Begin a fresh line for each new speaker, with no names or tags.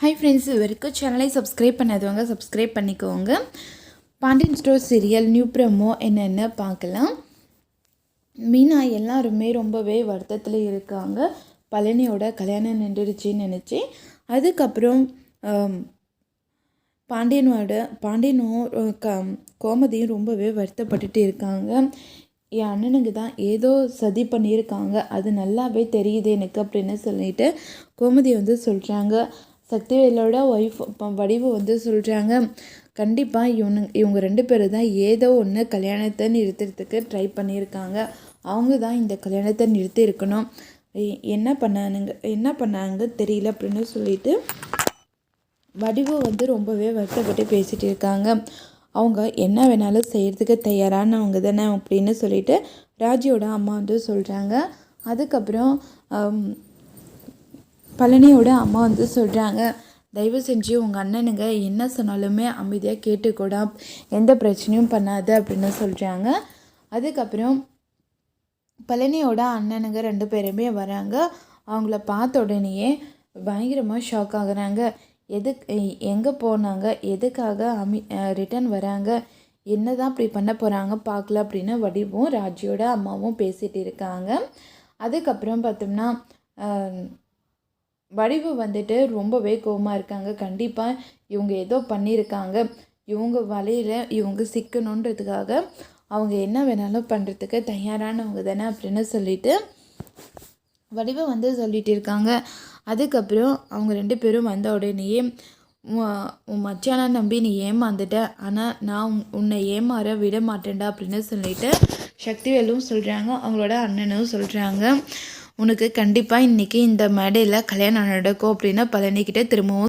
Hi friends இது வரைக்கும் சேனலை சப்ஸ்கிரைப் பண்ணாதவங்க சப்ஸ்கிரைப் பண்ணிக்கோங்க. Pandian store serial new promo என்னென்னு பார்க்கலாம். மீனா எல்லாருமே ரொம்பவே வருத்தத்தில் இருக்காங்க. பழனியோட கல்யாணம் நின்றுடுச்சின்னு நினச்சி. அதுக்கப்புறம் பாண்டியனோட பாண்டியனும் க கோமதியும் ரொம்பவே வருத்தப்பட்டுட்டு இருக்காங்க. என் அண்ணனுக்கு தான் ஏதோ சதி பண்ணியிருக்காங்க. அது நல்லாவே தெரியுது எனக்கு அப்படின்னு சொல்லிட்டு கோமதி வந்து சொல்கிறாங்க சக்திவேலோட ஒய்ஃப் வடிவு வந்து சொல்கிறாங்க கண்டிப்பாக இவனு இவங்க ரெண்டு பேரும் தான் ஏதோ ஒன்று கல்யாணத்தை நிறுத்துறதுக்கு ட்ரை பண்ணியிருக்காங்க. அவங்க தான் இந்த கல்யாணத்தை நிறுத்தி இருக்கணும். என்ன பண்ணானுங்க என்ன பண்ணாங்க தெரியல அப்படின்னு சொல்லிட்டு வடிவு வந்து ரொம்பவே வருத்தப்பட்டு பேசிகிட்டு இருக்காங்க. அவங்க என்ன வேணாலும் செய்கிறதுக்கு தயாரானவங்க தானே அப்படின்னு சொல்லிட்டு ராஜியோட அம்மா வந்து சொல்கிறாங்க அதுக்கப்புறம் பழனியோட அம்மா வந்து சொல்கிறாங்க தயவு செஞ்சு உங்கள் அண்ணனுங்க என்ன சொன்னாலுமே அமைதியாக கேட்டுக்கூடா எந்த பிரச்சனையும் பண்ணாது அப்படின்னு சொல்கிறாங்க அதுக்கப்புறம் பழனியோட அண்ணனுங்க ரெண்டு பேருமே வராங்க. அவங்கள பார்த்த உடனேயே பயங்கரமாக ஷாக் ஆகுறாங்க. எதுக்கு எங்கே போனாங்க? எதுக்காக அமி ரிட்டர்ன் வராங்க? என்ன தான் இப்படி பண்ண போகிறாங்க பார்க்கல அப்படின்னு வடிவும் ராஜியோட அம்மாவும் பேசிகிட்டு இருக்காங்க. அதுக்கப்புறம் பார்த்தோம்னா வடிவு வந்துட்டு ரொம்பவே கோவமாக இருக்காங்க. கண்டிப்பாக இவங்க ஏதோ பண்ணியிருக்காங்க இவங்க வலையில் இவங்க சிக்கணுன்றதுக்காக அவங்க என்ன வேணாலும் பண்ணுறதுக்கு தயாரானவங்க தானே அப்படின்னு சொல்லிட்டு வடிவை வந்து சொல்லிகிட்டு இருக்காங்க. அதுக்கப்புறம் அவங்க ரெண்டு பேரும் வந்த உடனேயே உன் உன் மச்சானை நம்பி நீ ஏமாந்துட்ட. ஆனால் நான் உன்னை ஏமாற விட மாட்டேன்டா அப்படின்னு சொல்லிட்டு சக்திவேலும் சொல்கிறாங்க அவங்களோட அண்ணனும் சொல்கிறாங்க உனக்கு கண்டிப்பாக இன்றைக்கி இந்த மேடையில் கல்யாணம் நடக்கும் அப்படின்னு பழனிக்கிட்டே திரும்பவும்